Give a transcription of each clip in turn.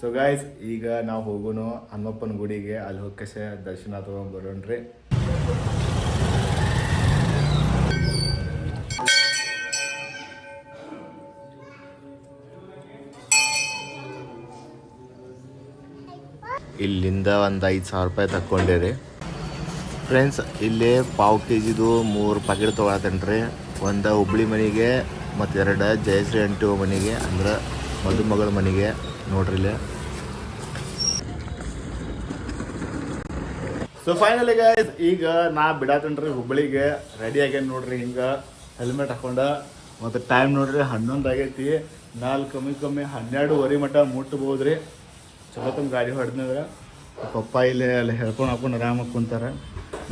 So guys ಈಗ ನಾವು ಹೋಗೋಣ ಹನುಮಪ್ಪನ ಗುಡಿಗೆ. ಅಲ್ಲಿ ಹೋಗಕ್ಕೆ ದರ್ಶನ ತೊಗೊಂಡು ಬರೋಣ್ರಿ. ಇಲ್ಲಿಂದ ಒಂದು ಐದು ಸಾವಿರ ರೂಪಾಯಿ ತಕ್ಕೊಂಡಿರಿ. ಫ್ರೆಂಡ್ಸ್ ಇಲ್ಲಿ ಪಾವು ಕೆ ಜಿದು ಮೂರು ಪ್ಯಾಕೆಟ್ ತೊಗೊಳತೇನ್ರಿ ಒಂದು ಹುಬ್ಳಿ ಮನೆಗೆ ಮತ್ತು ಎರಡು ಜಯಶ್ರೀ ಅಂಟಿ ಮನೆಗೆ ಅಂದ್ರೆ ಮದುಮಗಳ ಮನೆಗೆ. ನೋಡ್ರಿ ಇಲ್ಲಿ. ಸೊ ಫೈನಲಿ ಗೈಸ್ ಈಗ ನಾ ಬಿಡಾತೇನ್ರಿ ಹುಬ್ಬಳ್ಳಿಗೆ ರೆಡಿ ಆಗ್ಯಾನ ನೋಡ್ರಿ ಹಿಂಗೆ. ಹೆಲ್ಮೆಟ್ ಹಾಕೊಂಡ, ಮತ್ತು ಟೈಮ್ ನೋಡ್ರಿ ಹನ್ನೊಂದು ಆಗೈತಿ ನಾಲ್ಕು ಕಮ್ಮಿ ಕಮ್ಮಿ ಹನ್ನೆರಡುವರೆ ಮಟ್ಟ ಮುಟ್ಬೋದ್ರಿ. ಚಲೋ ತಮ್ಮ ಗಾಡಿ ಹೊಡೆದ್ರೆ ಪಪ್ಪ ಇಲ್ಲೇ ಅಲ್ಲಿ ಹೇಳ್ಕೊಂಡು ಹಾಕೊಂಡು ಆರಾಮಾಗಿ ಕುಂತಾರೆ.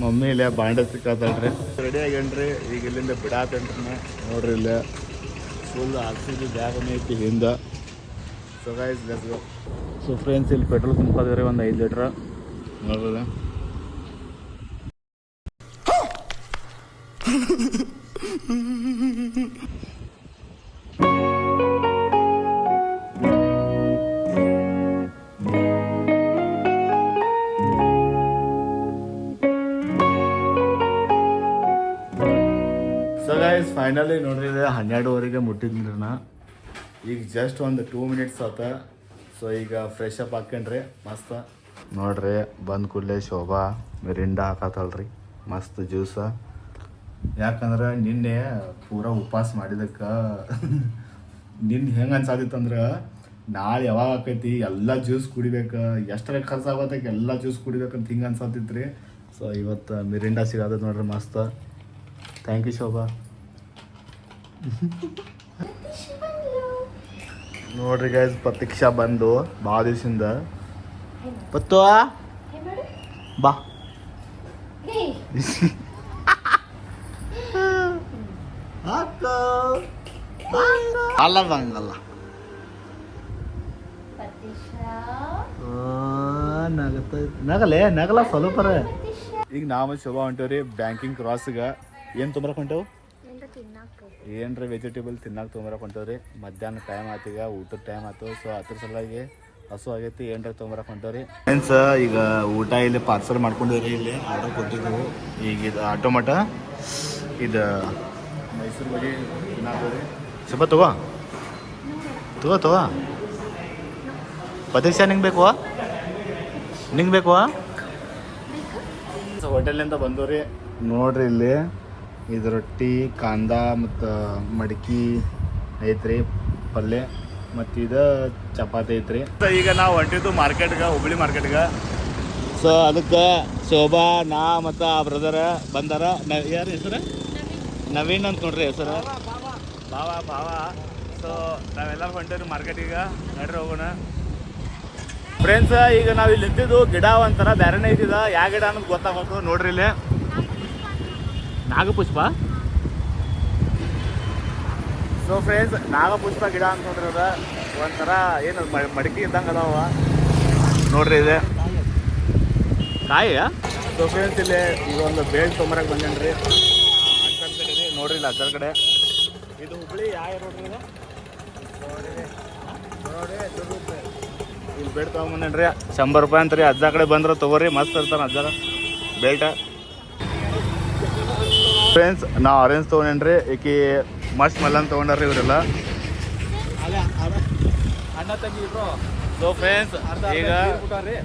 ಮಮ್ಮಿ ಇಲ್ಲೇ ಬಾಂಡೆ ಸಿಕ್ಕಾತಾಳ್ರಿ. ರೆಡಿ ಆಗ್ಯಾನ್ರಿ ಈಗ ಇಲ್ಲಿಂದ ಬಿಡಾತೇನ್ರಿ ನೋಡ್ರಿ ಇಲ್ಲೇ. ಫುಲ್ ಆಕ್ಸಿಜನ್ ಬ್ಯಾಗ್ ಐತಿ ಹಿಂದೆ. So guys let's go so friends ಇಲ್ಲಿ ಪೆಟ್ರೋಲ್ ತುಂಬಿದ್ರೆ ಒಂದು ಐದು ಲೀಟ್ರ್ ನೋಡ್ಬೋದ ಸೊ ಗೈಸ್ ಫೈನಲಿ ನೋಡ್ರಿ ಹನ್ನೆರಡುವರೆಗೆ ಮುಟ್ಟಿದ್ರಿ ನಾ ಈಗ ಜಸ್ಟ್ ಒಂದು ಟೂ ಮಿನಿಟ್ಸ್ ಆತ. ಸೊ ಈಗ ಫ್ರೆಶ್ ಅಪ್ ಹಾಕ್ಕೊಂಡ್ರಿ ಮಸ್ತ. ನೋಡ್ರಿ ಬಂದ ಕೂಡಲೇ ಶೋಭಾ ಮಿರಿಂಡ ಹಾಕತ್ತಲ್ರಿ. ಮಸ್ತ್ ಜ್ಯೂಸ ಯಾಕಂದ್ರೆ ನಿನ್ನೆ ಪೂರಾ ಉಪವಾಸ ಮಾಡಿದಕ್ಕೆ ನಿನ್ನ ಹೆಂಗೆ ಅನ್ಸಾದಿತ್ತಂದ್ರೆ ನಾಳೆ ಯಾವಾಗ ಆಕೈತಿ ಎಲ್ಲ ಜ್ಯೂಸ್ ಕುಡಿಬೇಕು ಎಷ್ಟರ ಖರ್ಚಾಗತ್ತೆ ಆಗತ್ತಕ್ಕೆ ಎಲ್ಲ ಜ್ಯೂಸ್ ಕುಡಿಬೇಕಂತ ಹಿಂಗೆ ಅನ್ಸತ್ತಿತ್ರಿ ಸೊ ಇವತ್ತು ಮಿರಿಂಡ ಸಿಗದ ನೋಡ್ರಿ ಮಸ್ತ್. Thank you Shobha. ನೋಡ್ರಿ ಗೈಸ್ ಪ್ರತೀಕ್ಷಾ ಬಂದು ಭಾಳ ದಿವಸದಿಂದ. ಪತ್ತು ಬಾ. ಅಲ್ಲ ಬಂಗಲ್ಲ. ನಗಲೇ ನಗಲ ಸ್ವಲ್ಪ ಈಗ ನಾವು ಶೋಭಾ ಹೊಂಟೇವ್ರಿ ಬ್ಯಾಂಕಿಂಗ್ ಕ್ರಾಸ್ಗೆ ಏನು ತೊಂಬರಕ್ಕೆ ಹೊಂಟೇವು? ಏನ್ರಿ ವೆಜಿಟೇಬಲ್ ತಿನ್ನಕ್ಕೆ ತೊಗೊಂಬರಕ್ಕೆ ಹೊಂಟವ್ರಿ? ಮಧ್ಯಾಹ್ನ ಟೈಮ್ ಆತೀಗ ಊಟದ ಟೈಮ್ ಆಯ್ತು ಸೊ ಅದ್ರ ಸಲುವಾಗಿ ಹಸು ಆಗೈತಿ ಏನ್ರ ತೊಗೊಂಬರಕ್ಕೆ ಹೊಂಟವ್ರಿ? ಫ್ರೆಂಡ್ಸ್ ಈಗ ಊಟ ಇಲ್ಲಿ ಪಾರ್ಸಲ್ ಮಾಡ್ಕೊಂಡಿವ್ರಿ ಇಲ್ಲಿ. ಆರ್ಡರ್ ಕೊಟ್ಟಿದ್ದೆವು ಈಗ ಇದು ಆಟೋಮಟ ಇದು ಮೈಸೂರು ಬಗ್ಗೆ ತಿನ್ನಾಕೋರಿ ಸ್ವಲ್ಪ ತಗೋ. ತಗೋ ತಗೋ. ಪದೇಶ ನಿಂಗೆ ಬೇಕು ನಿಂಗೆ ಬೇಕು ಹೋಟೆಲ್ನಿಂದ ಬಂದವ್ರಿ. ನೋಡ್ರಿ ಇಲ್ಲಿ. ಇದು ರೊಟ್ಟಿ ಕಾಂದ ಮತ್ತು ಮಡಕಿ ಐತ್ರಿ ಪಲ್ಯ. ಮತ್ತು ಇದು ಚಪಾತಿ ಐತ್ರಿ. ಈಗ ನಾವು ಹೊಂಟಿದ್ದು ಮಾರ್ಕೆಟ್ಗೆ ಹುಬ್ಳಿ ಮಾರ್ಕೆಟ್ಗೆ. ಸೊ ಅದಕ್ಕೆ ಶೋಭಾ ನಾ ಮತ್ತು ಆ ಬ್ರದರ್ ಬಂದಾರ. ನ ಯಾರು ಹೆಸರು? ನವೀನ್ ಅಂತ ನೋಡ್ರಿ ಹೆಸರು. ಭಾವ ಭಾವ ಸೊ ನಾವೆಲ್ಲ ಹೊಂಟೇವ್ರಿ ಮಾರ್ಕೆಟಿಗೆ. ನಡ್ರಿ ಹೋಗೋಣ. ಫ್ರೆಂಡ್ಸ್ ಈಗ ನಾವು ಇಲ್ಲಿ ನಿಂತಿದ್ದು ಗಿಡ ಒಂಥರ ಬ್ಯಾರನೇ ಇದ್ದಿದ. ಯಾವ ಗಿಡ ಅನ್ನೋದು ಗೊತ್ತಾಗಬೇಕು ನೋಡ್ರಿ ಇಲ್ಲಿ. ನಾಗಪುಷ್ಪ? ಸೊ ಫ್ರೆಂಡ್ಸ್ ನಾಗಪುಷ್ಪ ಗಿಡ ಅಂತ ನೋಡ್ರಿ ಅದ ಒಂಥರ ಏನು ಮಡಿಕೆ ಇದ್ದಂಗೆ ಅದಾವ. ನೋಡ್ರಿ ಇದೆ. ಕಾಯಿಯ? ಸೊ ಫ್ರೆಂಡ್ಸ್ ಇಲ್ಲಿ ಈಗ ಒಂದು ಬೇಲ್ ತೊಂಬರಕ್ಕೆ ಬಂದೇನ್ರಿ. ಕಡೆ ನೋಡ್ರಿ ಇಲ್ಲ ಅದರ ಕಡೆ. ಇದು ಹುಬ್ಳಿ ಯಾವ ರೋಡ್ ಇಲ್ಲಿ ಬೇಡ್ ತೊಗೊಂಬಂದೇನ್ರಿ. ಶಂಬರ್ ರೂಪಾಯಿ ಅಂತ ರೀ ಅಜ್ಜ ಕಡೆ ಬಂದ್ರೆ ತಗೋರಿ ಮಸ್ತ್ ಇರ್ತಾನೆ ಅಜ್ಜರ. ಬೇಲ್ಟ ಫ್ರೆಂಡ್ಸ್ ನಾ ಆರೆಂಜ್ ತೊಗೊಂಡ್ರಿ ಈಕಿ ಮಸ್ತ್ ಮಲ್ಲನ್ ತೊಗೊಂಡ್ರಿ ಇವರೆಲ್ಲ. ಅಣ್ಣ ತಂಗಿ ಇಬ್ರು. ಸೊ ಫ್ರೆಂಡ್ಸ್ ಈಗ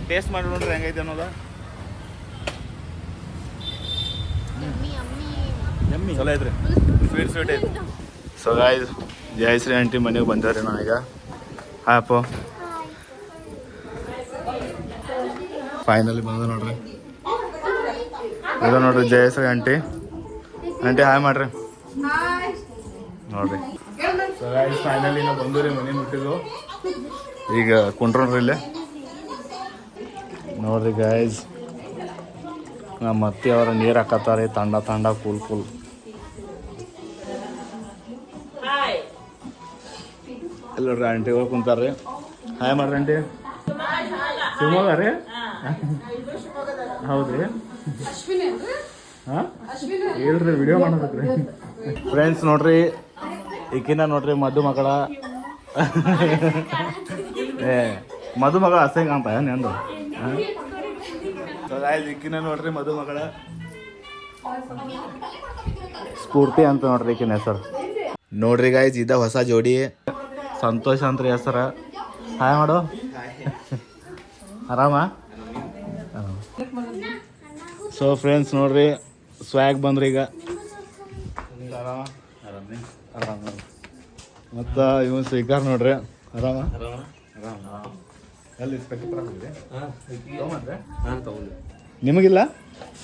ಟೇಸ್ಟ್ ಮಾಡಿ ನೋಡ್ರಿ ಹೆಂಗೈತೆ ಅನ್ನೋದು. ಎಮ್ಮಿ ಚಲೋ ಐತ್ರಿ. ಸ್ವೀಟ್ ಸ್ವೀಟ್ ಐತಿ ಸೊ ಗಾಯ್ಸ್ ಜಯಶ್ರೀ ಆಂಟಿ ಮನೆಗೆ ಬಂದವ್ರಿ ನಾ ಈಗ. ಹಾಯ್ ಅಪ್ಪ. ಫೈನಲಿ ಬಂದ ನೋಡ್ರಿ. ಇದು ನೋಡ್ರಿ ಜಯಶ್ರೀ ಆಂಟಿ ಆಂಟಿ ಹಾಯ್ ಮಾಡ್ರಿ. ನೋಡ್ರಿ. ಫೈನಲಿ ನಾವು ಬಂದವ್ರಿ ಮನೆ ಮುಟ್ಟಿದ್ವು ಈಗ ಕುಂಟ್ರಿ ಇಲ್ಲೇ. ನೋಡ್ರಿ ಗಾಯ್ಸ್ ನಮ್ಮ ಅತ್ತಿ ಅವರ ನೀರು ಹಾಕತ್ತಾರೆ ತಂಡ ತಂಡ ಕೂಲ್ ಕೂಲ್ ಎಲ್ಲರೂ ಆಂಟಿಗಳು ಕುಂತಾರ್ರಿ ಹಾಯ್ ಮಾಡ್ರಿ ಆಂಟಿ ಶಿವಮೊಗ್ಗ ರೀ? ಹೌದ್ರಿ. ಹೇಳ್ರಿ ವಿಡಿಯೋ ಮಾಡಬೇಕ್ರಿ ಫ್ರೆಂಡ್ಸ್ ನೋಡ್ರಿ ಈಕಿನ ನೋಡ್ರಿ ಮಧುಮಗಳ ಏ ಮದುಮಗಳ ಅಸಹ್ಯ ಅಂತ ನಂದು? ಇಕ್ಕಿನ ನೋಡ್ರಿ ಮಧುಮಗಳ ಸ್ಫೂರ್ತಿ ಅಂತ ನೋಡ್ರಿ ಈಕಿನ ಹೆಸರು. ನೋಡ್ರಿ ಗಾಯ್ಸ್ ಇದ ಹೊಸ ಜೋಡಿ. ಸಂತೋಷ್ ಅಂತ್ರಿ ಹೆಸರ. ಹಾಯ್ ಮಾಡು. ಆರಾಮ? ಸೊ ಫ್ರೆಂಡ್ಸ್ ನೋಡ್ರಿ ಸ್ವ್ಯಾಗ್ ಬಂದ್ರೆ ಈಗ. ಆರಾಮ? ಮತ್ತು ಇವನ್ ಸ್ವೀಕಾರ ನೋಡ್ರಿ. ಆರಾಮ? ಎಲ್ಲಿ ನಿಮಗಿಲ್ಲ?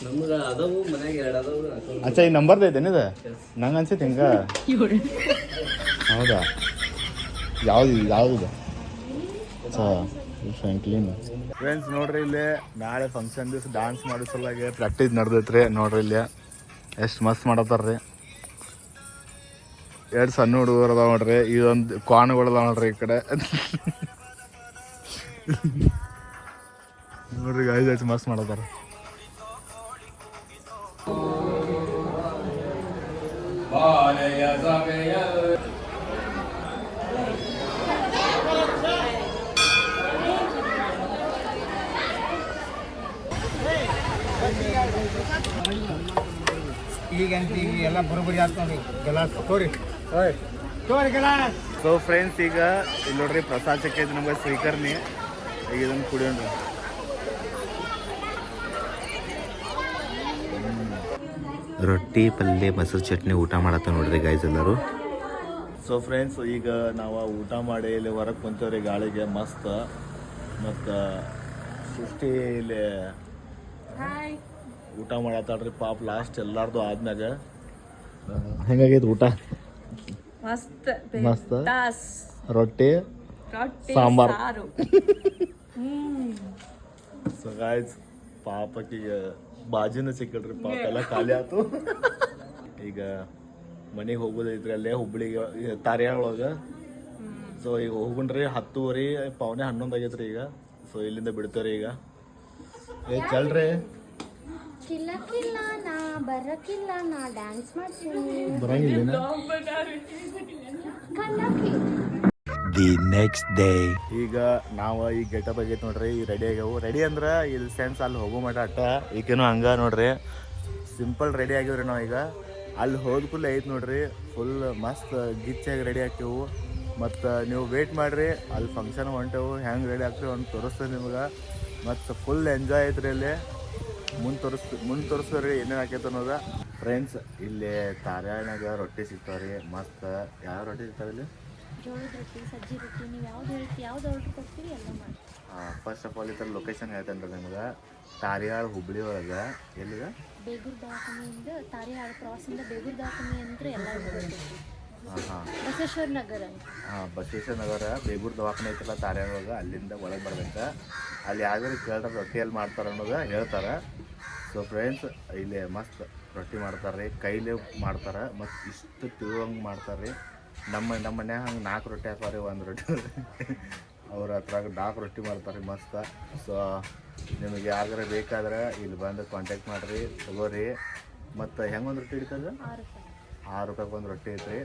ಅಚ್ಚ ಅದಾವು ಮನ್ಯಾಗ ಎರಡು ಅದಾವು ಅಚ್ಚಾ ಈ ನಂಬರ್ ಐತೇನಿದ ಇದು? ನಂಗೆ ಅನ್ಸೈತೆ ಹಿಂಗ. ಹೌದಾ? ಯಾವ್ದು ಯಾವ್ದು? ಇದು ಫ್ರೆಂಡ್ಸ್ ನೋಡ್ರಿ ಇಲ್ಲಿ ನಾಳೆ ಫಂಕ್ಷನ್ ದಿವಸ ಡಾನ್ಸ್ ಮಾಡೋ ಸಲುವಾಗಿ ಪ್ರಾಕ್ಟೀಸ್ ನಡೆದೈತ್ರಿ. ನೋಡ್ರಿ ಇಲ್ಲಿ ಎಷ್ಟು ಮಸ್ತ್ ಮಾಡತ್ತಾರ್ರಿ. ಎರಡು ಸಣ್ಣ ಹುಡುಗರು ಅದಾವ ನೋಡ್ರಿ. ಇದೊಂದು ಕ್ವಾನ್ಗಳು ಅದಾವ ನೋಡ್ರಿ ಈ ಕಡೆ. ನೋಡ್ರಿ ಐದು ಎಷ್ಟು ಮಸ್ತ್ ಮಾಡತ್ತಾರ. ಈಗಂತ ಈಗ ಎಲ್ಲ ಬರೋಬ್ಬರಿ ಆಗ್ತಾವ ನೋಡಿ ಗಲಾಸ್. ತೋರಿ. ಓಯ್. ತೋರಿ ಗಲಾಸ್. ಸೊ ಫ್ರೆಂಡ್ಸ್ ಈಗ ಇಲ್ಲಿ ನೋಡ್ರಿ ಪ್ರಸಾದ ಸಿಕ್ಕೈತಿ ನಮ್ಗೆ ಸ್ವೀಕರ್ನಿ ಈಗ ಇದನ್ನು ಕುಡಿಯೋಣ. ರೊಟ್ಟಿ ಪಲ್ಯ ಮೊಸರು ಚಟ್ನಿ ಊಟ ಮಾಡತ್ತ ನೋಡ್ರಿ ಗಾಯ್ಸ್ ಎಲ್ಲರೂ. ಸೊ ಫ್ರೆಂಡ್ಸ್ ಈಗ ನಾವು ಊಟ ಮಾಡಿ ಇಲ್ಲಿ ಹೊರಗೆ ಕುಂತೇವ್ರಿ ಗಾಳಿಗೆ ಮಸ್ತ್. ಮತ್ತು ಸೃಷ್ಟಿ ಇಲ್ಲಿ ಊಟ ಮಾಡತ್ತಾಳ್ರಿ ಪಾಪ ಲಾಸ್ಟ್ ಎಲ್ಲಾರ್ದು ಆದ್ಮ್ಯಾಗ. ಹೆಂಗಾಗೈತೆ ಊಟ? ಮಸ್ತ್ ಮಸ್ತ್? ತಾಸ್ ರೊಟ್ಟಿ ರೊಟ್ಟಿ ಸಾಂಬಾರ್. ಸಾರು. ಸೊ ಗಾಯ್ಸ್ ಪಾಪಕ್ಕೀಗ ಬಾಜಿನ ಸಿಕ್ಕಲ್ರಿ ಪಾಪ ಎಲ್ಲ ಖಾಲಿ ಆಯ್ತು ಈಗ ಮನೆಗೆ ಹೋಗೋದೈತ್ರಿ ಅಲ್ಲೇ ಹುಬ್ಳಿಗೆ ತಾರ್ಯಾಳ ಒಳಗೆ. ಸೊ ಈಗ ಹೋಗುಣ್ರಿ ಹತ್ತುವರೆ ಪಾವನೆ ಹನ್ನೊಂದು ಆಗೈತ್ರಿ ಈಗ. ಸೊ ಇಲ್ಲಿಂದ ಬಿಡ್ತೇವ್ರಿ ಈಗ. ಏ ಚಲ್ರಿ. ಕಿಲ್ಲ ಕಿಲ್ಲ ನಾ ಬರಕಿಲ್ಲ ನಾ ಡ್ಯಾನ್ಸ್ ಮಾಡ್ತೀನಿ. ಬರಂಗಿಲ್ಲ ದಿ ನೆಕ್ಸ್ಟ್ ಡೇ ಈಗ ನಾವು ಈ ಗೆಟಪ್ ಆಗೈತೆ ನೋಡ್ರಿ ಈ ರೆಡಿ ಆಗ್ಯಾವು. ರೆಡಿ ಅಂದ್ರೆ ಇಲ್ಲಿ ಸೆನ್ಸ್ ಅಲ್ಲಿ ಹೋಗೋ ಮಟ ಅಟ್ಟ. ಈಗೇನು ಹಂಗ ನೋಡ್ರಿ ಸಿಂಪಲ್ ರೆಡಿ ಆಗ್ಯಾವ್ರಿ ನಾವು ಈಗ. ಅಲ್ಲಿ ಹೋದ ಕೂಡಲೇ ಐತೆ ನೋಡ್ರಿ ಫುಲ್ ಮಸ್ತ್ ಗಿಚ್ಚಾಗಿ ರೆಡಿ ಆಗ್ತೇವು. ಮತ್ತು ನೀವು ವೇಟ್ ಮಾಡ್ರಿ ಅಲ್ಲಿ ಫಂಕ್ಷನ್ ಹೊಂಟೇವು ಹೆಂಗೆ ರೆಡಿ ಆಗ್ತೇವೆ ಅಂತ ತೋರಿಸ್ತೇವೆ ನಿಮ್ಗೆ. ಮತ್ತು ಫುಲ್ ಎಂಜಾಯ್ ಐತ್ರಿ ಇಲ್ಲಿ ಮುಂದೆ ತೋರಿಸ್ ಮುಂದೆ ತೋರಿಸ್ತೀವಿ ಏನೇನು ಆಕೈತೆ ಅನ್ನೋದ. ಫ್ರೆಂಡ್ಸ್ ಇಲ್ಲಿ ತಾರ್ಯಾಳ್ನಾಗ ರೊಟ್ಟಿ ಸಿಗ್ತಾವ್ರಿ. ಮಸ್ತ್. ಯಾವ ರೊಟ್ಟಿ ಸಿಗ್ತಾವೆ ಇಲ್ಲಿ? ಜೋಳದ ರೊಟ್ಟಿ ಸಜ್ಜಿ ರೊಟ್ಟಿ ನೀವು ಯಾವ್ದು ಹೇಳ್ತಿ ಯಾವ್ದು ಆರ್ಡ್ರ್ ಕೊಡ್ತೀರಿ ಎಲ್ಲ ಮಾಡಿ. ಫಸ್ಟ್ ಆಫ್ ಆಲ್ ಈ ಥರ ಲೊಕೇಶನ್ ಹೇಳ್ತೇನೆ ನಿಮ್ಗೆ. ತಾರಿಯಾಳ್ ಹುಬ್ಳಿ ಒಳಗೆ. ಎಲ್ಲಿದೆ ಬೇಗೂರ್ ದವಾಖಾನೆಯಿಂದ ಕ್ರಾಸಿಂದ ಬೇಗೂರ್ ದವಾಖಾನೆ ಅಂದ್ರೆ ಎಲ್ಲ. ಹಾಂ ಹಾಂ ಬಸವೇಶ್ವರ ನಗರ ಬೇಗೂರ್ ಹಾಂ ಬಸವೇಶ್ವರ ನಗರ ಬೇಗೂರು ದವಾಖಾನೆ ಐತಲ್ಲ ತಾರ್ಯಾಳ್ ಒಳಗೆ. ಅಲ್ಲಿಂದ ಒಳಗೆ ಬರ್ಬೇಕು. ಅಲ್ಲಿ ಯಾವ್ದಾರು ಕೇಳ್ತಾರೆ ರೊಟ್ಟಿ ಎಲ್ಲಿ ಮಾಡ್ತಾರೆ ಅನ್ನೋದು ಹೇಳ್ತಾರೆ. ಸೊ ಫ್ರೆಂಡ್ಸ್ ಇಲ್ಲಿ ಮಸ್ತ್ ರೊಟ್ಟಿ ಮಾಡ್ತಾರೆ ರೀ ಕೈಲೇ ಮಾಡ್ತಾರೆ ಮತ್ತು ಇಷ್ಟು ತಿಳುವಂಗೆ ಮಾಡ್ತಾರೆ ರೀ ನಮ್ಮ ನಮ್ಮ ಮನ್ಯಾಗ ಹಂಗೆ ನಾಲ್ಕು ರೊಟ್ಟಿ ಹಾಕೋರಿ ಒಂದು ರೊಟ್ಟಿ ಅವ್ರ ಹತ್ರ ನಾಲ್ಕು ರೊಟ್ಟಿ ಮಾಡ್ತಾರೆ ಮಸ್ತ್. ಸೊ ನಿಮಗೆ ಯಾವ್ದಾರ ಬೇಕಾದ್ರೆ ಇಲ್ಲಿ ಬಂದು ಕಾಂಟ್ಯಾಕ್ಟ್ ಮಾಡಿರಿ, ತಗೋರಿ. ಮತ್ತು ಹೆಂಗೆ ಒಂದು ರೊಟ್ಟಿ ಹಿಡಿತದ? ಆರು ರೂಪಾಯಿ ಒಂದು ರೊಟ್ಟಿ ಐತ್ರಿ.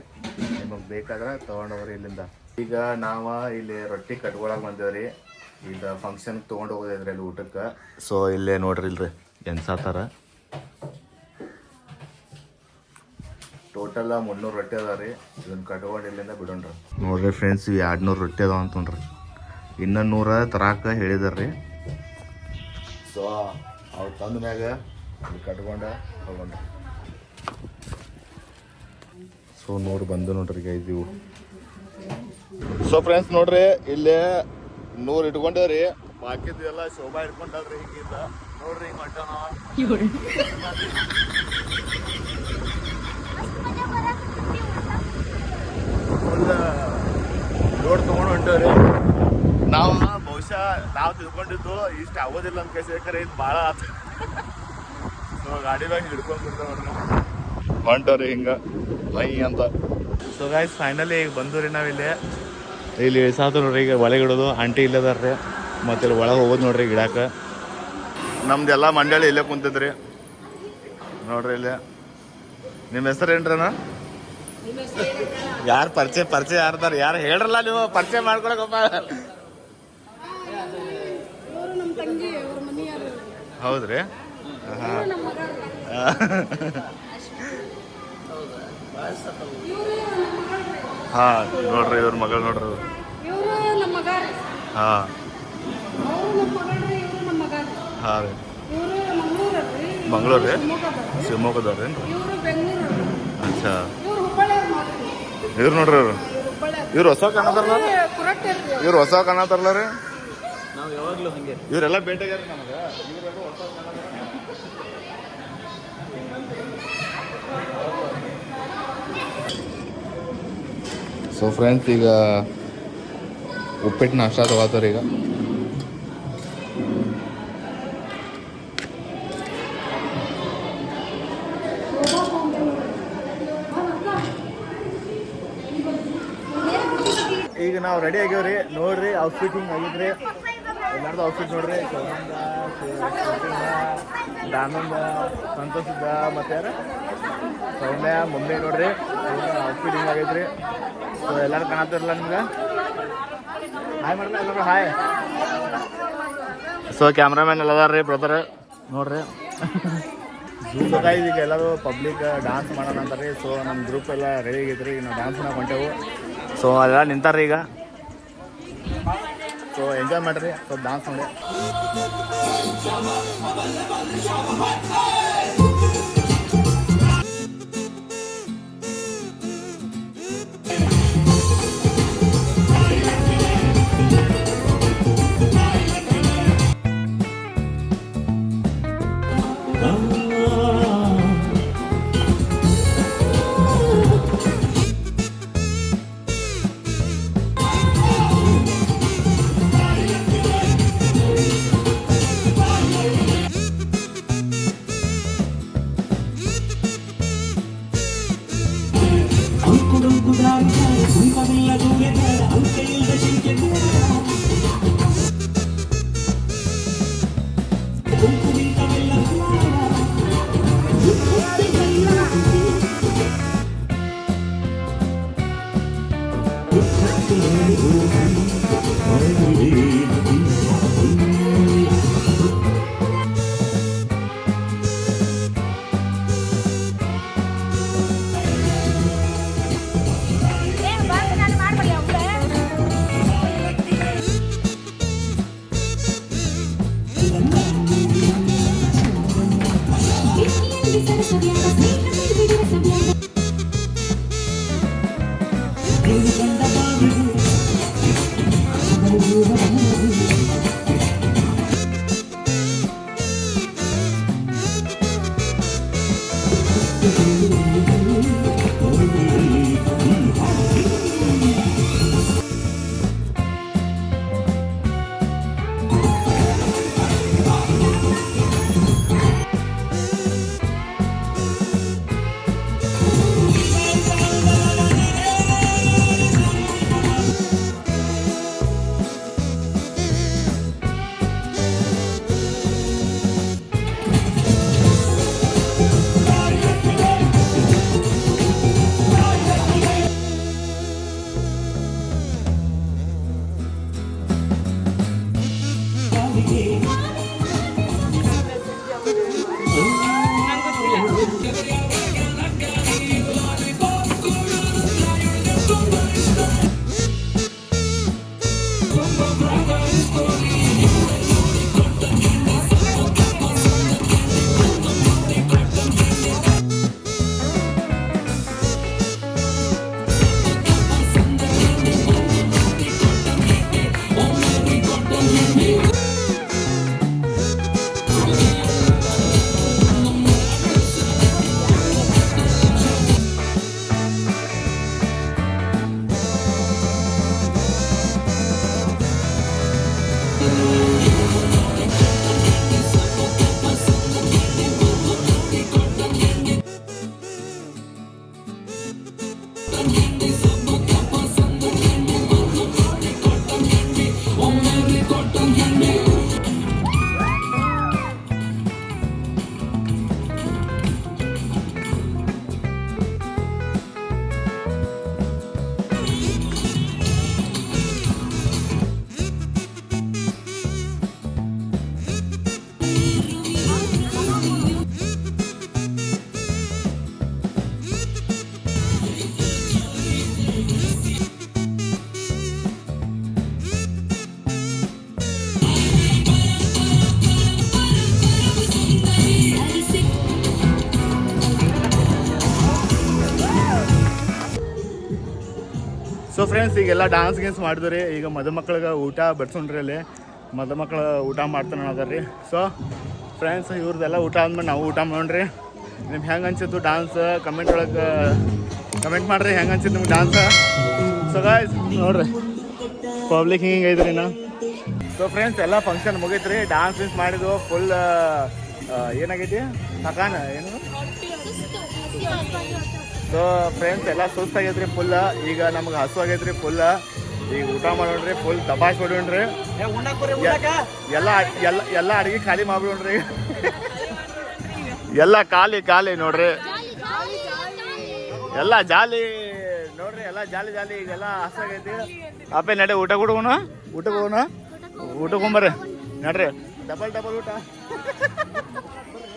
ನಿಮಗೆ ಬೇಕಾದ್ರೆ ತೊಗೊಂಡೋಗ್ರಿ ಇಲ್ಲಿಂದ. ಈಗ ನಾವು ಇಲ್ಲಿ ರೊಟ್ಟಿ ಕಟ್ಕೊಳಕ್ಕೆ ಬಂದೇವ್ರಿ. ಈಗ ಫಂಕ್ಷನ್ ತೊಗೊಂಡು ಹೋಗೋದೈತ್ರಿ ಅಲ್ಲಿ ಊಟಕ್ಕೆ. ಸೊ ಇಲ್ಲೇ ನೋಡ್ರಿ ಇಲ್ರಿ. ಎನ್ಸಾತಾರ ಟೋಟಲ್ ಮುನ್ನೂರು ರೊಟ್ಟಿ ಅದಾವ ರೀ ಇದನ್ನ ಕಟ್ಕೊಂಡು ಇಲ್ಲಿಂದ ಬಿಡೋಣ್ರಿ. ನೋಡ್ರಿ ಫ್ರೆಂಡ್ಸ್ ಇವು ಎರಡು ನೂರು ರೊಟ್ಟಿ ಅದಾವ ಅಂತೊಂಡ್ರಿ ಇನ್ನೂ ನೂರ ತರಾಕ ಹೇಳಿದಾರ್ರಿ. ಸೊ ಅವ್ರು ತಂದ ಮ್ಯಾಗ ಕಟ್ಕೊಂಡ ತಗೊಂಡ್ರಿ. ಸೊ ನೋಡಿ ಬಂದು ನೋಡ್ರಿ ಗೈಸ್ ಇವು. ಸೊ ಫ್ರೆಂಡ್ಸ್ ನೋಡ್ರಿ ಇಲ್ಲೇ ನೂರು ಇಟ್ಕೊಂಡೇವ್ರಿ. ಬಾಕಿದ್ದು ಎಲ್ಲ ಶೋಭಾ ಇಟ್ಕೊಂಡಲ್ರಿ ಹಿಂಗಿಂದ ನೋಡ್ರಿ ಲೋಡ್ ತೊಗೊಂಡು ಹೊಂಟೇವ್ರಿ ನಾವು ಬಹುಶಃ ನಾವು ತಿಳ್ಕೊಂಡಿದ್ದು ಇಷ್ಟ ಆಗೋದಿಲ್ಲ ಅಂತ ಯಾಕಂದ್ರೆ ಇದು ಭಾಳ ಆತ. ಸೊ ಗಾಡಿದಾಗ ಹಿಡ್ಕೊಂಡ್ ಬಿಡ್ತಾವ ನೋಡ್ರಿ ಹೊಂಟವ್ರಿ ಹಿಂಗ ಮೈ ಅಂತ. ಸೊ ಗಾಯ್ಸ್ ಫೈನಲಿ ಈಗ ಬಂದವ್ರಿ ನಾವಿಲ್ಲಿ. ಇಲ್ಲಿ ಇಳಿಸಾತು ನೋಡ್ರಿ ಈಗ ಒಳಗಿಡೋದು ಆಂಟಿ ಇಲ್ಲದಾರ್ರಿ. ಮತ್ತೆ ಇಲ್ಲಿ ಒಳಗೆ ಹೋಗೋದು ನೋಡ್ರಿ ಗಿಡಾಕ. ನಮ್ದೆಲ್ಲ ಮಂಡಳಿ ಇಲ್ಲೇ ಕುಂತಿದ್ರಿ. ನೋಡ್ರಿ ಇಲ್ಲೇ. ನಿಮ್ಮ ಹೆಸರು ಏನ್ರಣ್ಣ? ಯಾರು ಪರಿಚಯ ಪರಿಚಯ ಯಾರ್ದಾರ? ಯಾರು ಹೇಳ್ರಲ್ಲ ನೀವು ಪರಿಚಯ ಮಾಡ್ಕೊಳಕಪ್ಪ ಹೌದ್ರಿ? ಹಾ ನೋಡ್ರಿ ಇವ್ರ ಮಗಳು ನೋಡ್ರಿ. ಹಾ ಅವರು ನಮ್ಮ ಮಗಳ್ರಿ ಇವರು ನಮ್ಮ ಮಗ ಹಾ ರೀ. ಮಂಗಳೂರು ರೀ? ಶಿವಮೊಗ್ಗದವ್ರೇನ್ರಿ ಇವರು ಬೆಂಗಳೂರು ಅಚ್ಚಾ. ಇವರು ನೋಡ್ರಿ ಇವ್ರು. ಇವ್ರು ಹೊಸ ಕಾಣತಾರಲ್ಲ ಕುರಟ್ ಇವ್ರು ಹೊಸ ಕಾಣತಾರಲ್ಲ ರೀ? ನಾವು ಯಾವಾಗಲೂ ಹಂಗೆ ಇವರೆಲ್ಲ ಭೇಟಿಯಾಗ್ಯಾರ ನಮಗೆ. ಇವ್ರೆಲ್ಲ ಹೊಸ ಸೊ ಫ್ರೆಂಡ್ಸ್ ಈಗ ಉಪ್ಪಿಟ್ಟು ನಾಷ್ಟ ತಗೋತಾರೆ ಈಗ. ಈಗ ನಾವು ರೆಡಿ ಆಗ್ಯಾವ್ರಿ ನೋಡ್ರಿ ಔಟ್ಫಿಟ್ ಹಿಂಗೆ ಆಗಿದ್ರಿ. ಎಲ್ಲಾರ್ದು ಔಟ್ಫಿಟ್ ನೋಡ್ರಿ. ದಾನಂದ, ಸಂತೋಷದ, ಮತ್ತೆ ಯಾರ? ಸೌಮ್ಯ ಮಮ್ಮಿ ನೋಡ್ರಿ. ಔಟ್ಫಿಟ್ ಹಿಂಗೆ ಆಗೈತ್ರಿ ಸೊ ಎಲ್ಲರೂ ಕಾಣತ್ತಿರಲ್ಲ ನಿಮ್ಗೆ? ಹಾಯ್ ಮಾಡ್ರಿ, ಎಲ್ಲರೂ ಹಾಯ್ ಸೊ ಕ್ಯಾಮ್ರಾಮ್ಯಾನ್ ಎಲ್ಲ ಅದಾರ ರೀ ಬ್ರದರ್ ನೋಡ್ರಿ. ಸೊ ಈಗ ಎಲ್ಲರೂ ಪಬ್ಲಿಕ್ ಡಾನ್ಸ್ ಮಾಡೋಣ ಅಂತಾರೆ. ಸೊ ನಮ್ಮ ಗ್ರೂಪ್ ಎಲ್ಲ ರೆಡಿ ಆಗೈತ್ರಿ ಈಗ ನಾವು ಡಾನ್ಸ್ ಮಾಡೋ ಹೊಂಟೆವು. ಸೊ ಅದೆಲ್ಲ ನಿಂತಾರ ಈಗ. ಸೊ ಎಂಜಾಯ್ ಮಾಡ್ರಿ. ಸ್ವಲ್ಪ ಡಾನ್ಸ್ ಮಾಡಿ. Pamela, do ಫ್ರೆಂಡ್ಸ್ ಈಗೆಲ್ಲ ಡಾನ್ಸ್ ಗೀನ್ಸ್ ಮಾಡಿದ್ರಿ. ಈಗ ಮದುಮಕ್ಳಿಗೆ ಊಟ ಬಡ್ಸೋಣ್ರಿ ಅಲ್ಲಿ. ಮದುಮಕ್ಳು ಊಟ ಮಾಡ್ತಾನೆ ಅದಾರ ರೀ ಸೊ ಫ್ರೆಂಡ್ಸ್ ಇವ್ರದ್ದೆಲ್ಲ ಊಟ ಆದ್ಮೇಲೆ ನಾವು ಊಟ ಮಾಡೋಣ್ರಿ. ನಿಮ್ಗೆ ಹೆಂಗೆ ಅನ್ಸಿತ್ತು ಡಾನ್ಸ್ ಕಮೆಂಟ್ ಒಳಗೆ ಕಮೆಂಟ್ ಮಾಡ್ರಿ. ಹೆಂಗೆ ಅನ್ಸಿತ್ತು ನಿಮ್ಗೆ ಡಾನ್ಸ್ ಸೊ ಗಾಯ್ಸ್ ನೋಡ್ರಿ. ಪಬ್ಲಿಕ್ ಹಿಂಗೆ ಐತ್ರಿ ನಾ ಸೊ ಫ್ರೆಂಡ್ಸ್ ಎಲ್ಲ ಫಂಕ್ಷನ್ ಮುಗೈತ್ರಿ. ಡಾನ್ಸ್ ಗೀನ್ಸ್ ಮಾಡಿದ್ವು ಫುಲ್ ಏನಾಗೈತಿ? ಸಕಾನ ಏನು? ಸೊ ಫ್ರೆಂಡ್ಸ್ ಎಲ್ಲ ಸುಸ್ತಾಗೈತ್ರಿ ಫುಲ್ಲ ಈಗ ನಮ್ಗೆ ಹಸು ಆಗೈತ್ರಿ ಫುಲ್ಲ ಈಗ ಊಟ ಮಾಡೋಣ್ರಿ ಫುಲ್ ತಪಾಸ್ ಹೊಡೋಣ್ರಿ ಎಲ್ಲ ಎಲ್ಲ ಎಲ್ಲ ಅಡಿಗೆ ಖಾಲಿ ಮಾಡ್ಬಿಡೋಣ್ರಿ. ಎಲ್ಲ ಖಾಲಿ ಖಾಲಿ ನೋಡ್ರಿ. ಎಲ್ಲ ಜಾಲಿ ನೋಡ್ರಿ ಎಲ್ಲ ಜಾಲಿ ಜಾಲಿ. ಈಗೆಲ್ಲ ಹಸಾಗೈತಿ ಅಪ್ಪೆ ನಡೆ ಊಟ ಕೊಡೋಣ ಊಟ ಹೋಗೋಣ? ಊಟ ಹೋಗ್ಬರ್ರಿ. ನಡ್ರಿ. ಡಬಲ್ ಡಬಲ್ ಊಟ.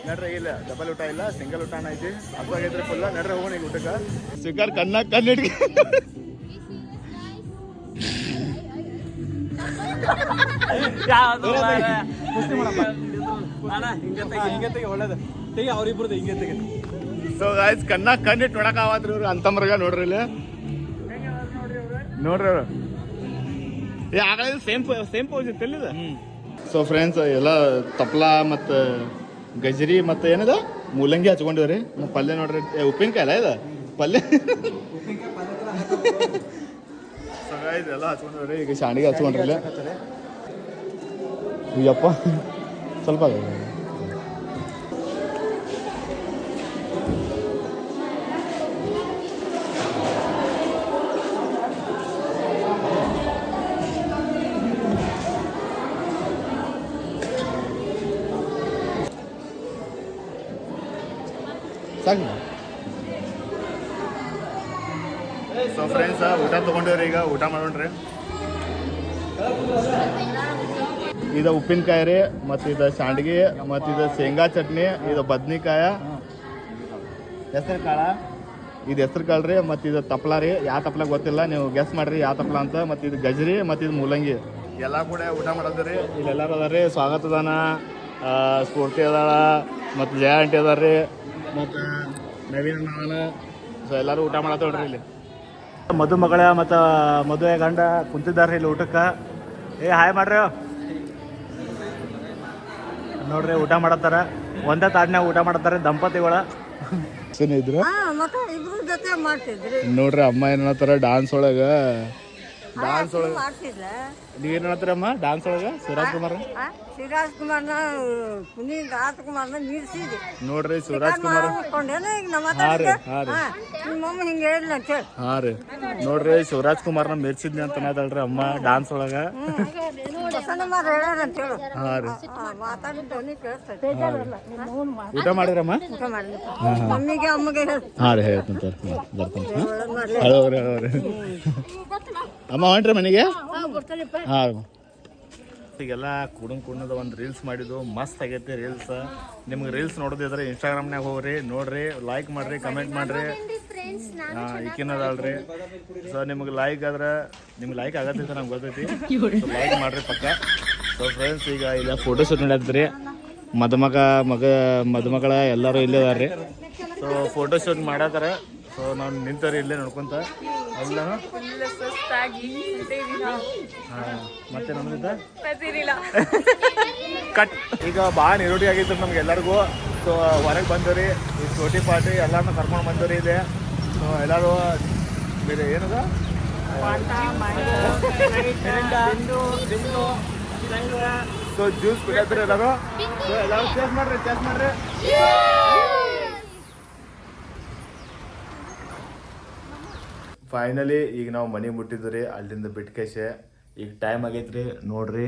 ನಡ್ರಿ ಇಲ್ಲ ಡಬಲ್ ಊಟ ಇಲ್ಲ ಸಿಂಗಲ್ ಊಟನ ಐತಿ. ಹಸಾಗೈತ್ರಿ ಫುಲ್ ನಡ್ರಿ ಹೋಗೋಣ ಈಗ ಊಟಕ್ಕೆ. ಸಿಕ್ಕಾರ್ ಕಣ್ಣ ತೆಗಿ ಒಳ್ಳೇದು. ತೆಗಿ ಅವ್ರಿಬ್ರದ್ದು ಹಿಂಗೆ ತೆಗಿ ಸೊ ಗಾಯ್ಸ್ ಕಣ್ಣ ಕಣ್ಣಿಟ್ಟು ನೋಡಕ್ ಆವಾದ್ರಿ ಇವ್ರು ಅಂತಮ್ರಗ ನೋಡ್ರಿ ಇಲ್ಲಿ. ನೋಡ್ರಿ ಅವ್ರು. ಏ ಆಗಲೇ ಸೇಮ್ ಸೇಮ್ ಪೋಸ್ ಇತ್ತು ಸೊ ಫ್ರೆಂಡ್ಸ್ ಎಲ್ಲ ತಪ್ಲಾ ಮತ್ತು ಗಜರಿ ಮತ್ತು ಏನದ? ಮೂಲಂಗಿ ಹಚ್ಕೊಂಡಿವ್ರಿ. ಮತ್ತು ಪಲ್ಯ ನೋಡ್ರಿ. ಉಪ್ಪಿನಕಾಯಿ ಅಲ್ಲ ಇದು? ಪಲ್ಯ. ಎಲ್ಲ ಹಚ್ಕೊಂಡಿವ್ರಿ. ಈಗ ಶಾಣಿಗೆ ಹಚ್ಕೊಂಡ್ರಲ್ಲ. ಅಯ್ಯಪ್ಪ ಸ್ವಲ್ಪ ಅದ. ಸಾಕು ಸೊ ಫ್ರೆಂಡ್ಸ್ ಊಟ ತೊಗೊಂಡಿವ್ರಿ ಈಗ ಊಟ ಮಾಡೋಣ್ರಿ. ಇದು ಉಪ್ಪಿನಕಾಯಿ ರೀ ಮತ್ತು ಇದು ಸಾಂಡ್ಗಿ ಮತ್ತು ಇದು ಶೇಂಗಾ ಚಟ್ನಿ ಇದು ಬದ್ನಿಕಾಯ. ಹೆಸರು ಕಾಳ ಇದು ಹೆಸರು ಕಾಳು ರೀ ಮತ್ತು ಇದು ತಪ್ಲ ರೀ. ಯಾವ ತಪ್ಲ ಗೊತ್ತಿಲ್ಲ ನೀವು ಗೆಸ್ ಮಾಡಿರಿ ಯಾವ ತಪ್ಲ ಅಂತ. ಮತ್ತು ಇದು ಗಜ್ರಿ ಮತ್ತು ಇದು ಮೂಲಂಗಿ. ಎಲ್ಲ ಕೂಡ ಊಟ ಮಾಡೋದು ರೀ ಇಲ್ಲೆಲ್ಲರೂ ಅದಾರ ರೀ ಸ್ವಾಗತ ಅದಾನ. ಆ, ಸ್ಫೂರ್ತಿ ಅದಾಳ. ಮತ್ತು ಜಯ ಆಂಟಿ ಅದಾರ ರೀ ಮತ್ತು ನವೀನ್ ನಾನು ಸೊ ಎಲ್ಲರೂ ಊಟ ಮಾಡತ್ತೇಳ್ರಿ ಇಲ್ಲಿ. ಮದುಮಗಳ ಮತ್ತು ಮದುವೆ ಗಂಡ ಕುಂತಿದ್ದಾರೆ ಇಲ್ಲಿ ಊಟಕ್ಕೆ. ಏ ಹಾಯ್ ಮಾಡ್ರಿ. ನೋಡ್ರಿ ಊಟ ಮಾಡತ್ತಾರ. ಒಂದೇ ತಾಡ್ನ್ಯಾಗ ಊಟ ಮಾಡತ್ತಾರೆ ದಂಪತಿಗಳ. ಇದ್ರು ಮತ್ತೆ ಇಬ್ರು ಜೊತೆ ಮಾಡ್ತಿದ್ರಿ. ನೋಡ್ರಿ ಅಮ್ಮ ಏನ್ ಹೇಳತ್ತಾರ ಡಾನ್ಸ್ ಒಳಗ? ಡಾನ್ಸ್ ಒಳಗ. ನೀವು ನೀವ್ ಏನ್ ಹೇಳತ್ತೀರಮ್ಮ? ಡಾನ್ಸ್ ಒಳಗ? ಸುರಾಜ್ ಕುಮಾರ್ ಶಿವರಾಜ್ ಕುಮಾರ್ನ ಪುನೀತ್ ರಾಜ್ಕುಮಾರ್ನ ನೋಡ್ರಿ ಶಿವರಾಜ್ ಕುಮಾರ್ ಕೊಂಡೇನ ಈಗ ನಮ್ಮ ಹಾ ರೀ ಹಾ ರೀ. ನಿಮ್ಮಮ್ಮ ಹಿಂಗೆ ಹೇಳಿಲ್ಲ ಅಂತ ಹೇಳಿ. ಹಾ ರೀ. ನೋಡ್ರಿ ಶಿವರಾಜ್ ಕುಮಾರ್ನ ಮೆರ್ಸಿದ್ನಿ ಅಂತ ಅನ್ನೋದಲ್ರಿ ಅಮ್ಮ ಡಾನ್ಸ್ ಒಳಗ. ಹೇಳ್ಯಾರ ಅಂತ ಹೇಳು. ಹಾ ರೀ. ಮಾತಾಡಿದ ಧ್ವನಿ ಕೇಳಿಸ್ತೈತೆ ಊಟ ಮಾಡಿದ್ರಮ್ಮ ಊಟ ಮಾಡಲಿ ಮಮ್ಮಿಗೆ ಅಮ್ಮಗೆ ಹೇಳು. ಹಾ ರೀ ಹೇಳ್ತಂತ ಬರ್ತಾನೆ. ಹಳೋರಿ ರೀ ಅಮ್ಮ ಹೊಂಟ್ರಿ ಮನೆಗೆ? ಹಾ ಈಗೆಲ್ಲ ಕುಡನ್ ಕುಣ್ಣದ ಒಂದು ರೀಲ್ಸ್ ಮಾಡಿದ್ದು. ಮಸ್ತ್ ಆಗೈತಿ ರೀಲ್ಸ್ ನಿಮ್ಗೆ ರೀಲ್ಸ್ ನೋಡೋದಿದ್ರೆ ಇನ್ಸ್ಟಾಗ್ರಾಮ್ನಾಗ ಹೋಗ್ರಿ, ನೋಡ್ರಿ ಲೈಕ್ ಮಾಡ್ರಿ ಕಮೆಂಟ್ ಮಾಡ್ರಿ. ಈಕಿನದಲ್ರಿ ಸೊ ನಿಮ್ಗೆ ಲೈಕ್ ಆದ್ರೆ, ನಿಮ್ಗೆ ಲೈಕ್ ಆಗತ್ತೈತೆ ನಮ್ಗೆ ಗೊತ್ತೈತಿ. ಲೈಕ್ ಮಾಡ್ರಿ ಪಕ್ಕ. ಸೊ ಫ್ರೆಂಡ್ಸ್ ಈಗ ಇಲ್ಲ ಫೋಟೋ ಶೂಟ್ ನಡೆದ್ರಿ ಮದುಮಗ, ಮಗ, ಮದುಮಗಳ ಎಲ್ಲರೂ ಇಲ್ಲೇ ಅದಾರ್ರಿ. ಸೊ ಫೋಟೋ ಶೂಟ್ ಮಾಡತ್ತಾರ ಸೊ ನಾನು ನಿಂತವ್ರಿ ಇಲ್ಲೇ ನೋಡ್ಕೊಂತ. ಎಲ್ಲ ಮತ್ತೆ ಕಟ್. ಈಗ ಭಾಳ ನಿರೋಟಿ ಆಗಿತ್ತು ನಮ್ಗೆ ಎಲ್ಲರಿಗೂ. ಸೊ ಹೊರಗೆ ಬಂದವ್ರಿ ಈ ಚೋಟಿ ಪಾರ್ಟಿ ಎಲ್ಲಾರನ್ನ ಕರ್ಕೊಂಡು ಬಂದವ್ರಿ ಇದೆ ಸೊ ಎಲ್ಲರೂ ಬೇರೆ ಏನದ? ಸೊ ಜ್ಯೂಸ್ ಕುಡಿಯತ್ರಿ ಎಲ್ಲರೂ? ಸೊ ಎಲ್ಲರೂ ಚೇಸ್ ಮಾಡ್ರಿ ಚೇಸ್ ಮಾಡ್ರಿ. ಫೈನಲಿ ಈಗ ನಾವು ಮನೆ ಮುಟ್ಟಿದ್ರಿ ಅಲ್ಲಿಂದ ಬಿಟ್ಕೇಶೆ. ಈಗ ಟೈಮ್ ಆಗೈತ್ರಿ ನೋಡ್ರಿ.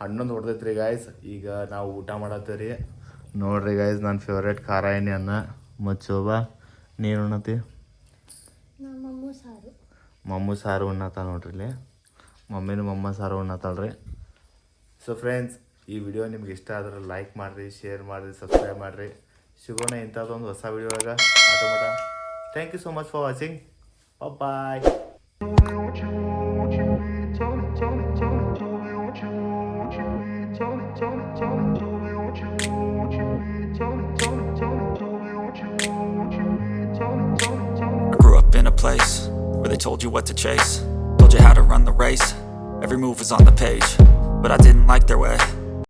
ಹನ್ನೊಂದು ಹೊಡೆದೈತ್ರಿ ಗಾಯ್ಸ್ ಈಗ ನಾವು ಊಟ ಮಾಡತ್ತೀರಿ. ನೋಡ್ರಿ ಗಾಯ್ಸ್ ನನ್ನ ಫೇವ್ರೇಟ್ ಖಾರ ಎಣ್ಣೆ ಅನ್ನ. ಮತ್ತು ಶೋಭಾ ನೀನು ಉಣ್ಣತಿ ಮಮ್ಮು ಸಾರು. ಉಣ್ಣತ್ತಾಳ ನೋಡ್ರಿ ಇಲ್ಲಿ. ಮಮ್ಮಿನೂ ಮಮ್ಮ ಸಾರು ಉಣ್ಣತ್ತಾಳ್ರಿ ಸೊ ಫ್ರೆಂಡ್ಸ್ ಈ ವಿಡಿಯೋ ನಿಮ್ಗೆ ಇಷ್ಟ ಆದ್ರೆ ಲೈಕ್ ಮಾಡಿರಿ ಶೇರ್ ಮಾಡಿರಿ ಸಬ್ಸ್ಕ್ರೈಬ್ ಮಾಡಿರಿ. ಸಿಗೋಣ ಇಂಥದ್ದೊಂದು ಹೊಸ ವಿಡಿಯೋ ಒಳಗೆ. ಆಟೋಮಟ. Thank you so much for watching bye I grew up in a place where they told you what to chase, told you how to run the race. Every move was on the page, but I didn't like their way.